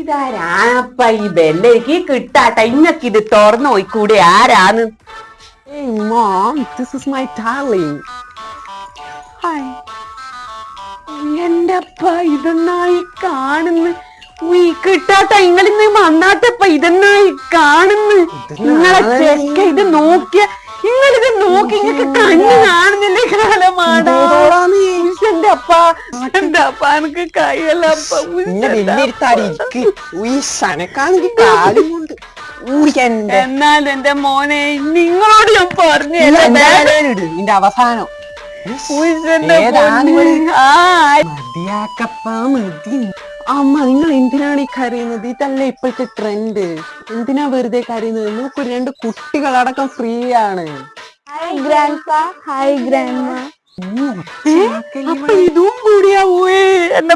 ഇതാരാപ്പ ഈ ബെല്ലേക്ക് കിട്ടാട്ട ഇങ്ങക്ക് ഇത് തുറന്നു പോയിക്കൂടെ? ആരാന്ന്? Hey mom, this is my darling. Hi എന്റെ അപ്പ ഇതെന്നായി കാണുന്നു? കിട്ടാത്ത ഇങ്ങളിന്ന് വന്നാട്ടപ്പ ഇതെന്നായി കാണുന്നു? നിങ്ങളെ ചെക്ക ഇത് നോക്കിയ നിങ്ങളിത് നോക്കി ഇങ്ങക്ക് കണ്ണു എന്റെ അപ്പ എന്റെ അപ്പ എനിക്ക് കൈയല്ല അപ്പ ഉയ്യ് ഇന്നെ എന്റെ വലിയൊരുത്താടി ഇരിക്ക് ഉയ് സനക്കാണെങ്കിൽ കാലും കൊണ്ട്. ഊയ് എന്റെ. എന്നാൽ എന്റെ മോനെ നിങ്ങളോട് ഞാൻ പറഞ്ഞു നിന്റെ അവസാനം? മതിയാക്കപ്പ മതി. അമ്മ നിങ്ങൾ എന്തിനാണ് ഈ കരയുന്നത്? ഇതല്ല ഇപ്പോഴത്തെ ട്രെൻഡ് എന്തിനാ വെറുതെ കരയുന്നത്? നിങ്ങൾക്ക് രണ്ട് കുട്ടികളടക്കം ഫ്രീ ആണ്. ഹായ് ഗ്രാൻഡ് ഹായ് ഗ്രാൻഡ്മ അപ്പൊ ഇതും കൂടിയാ പോയേ. എന്റെ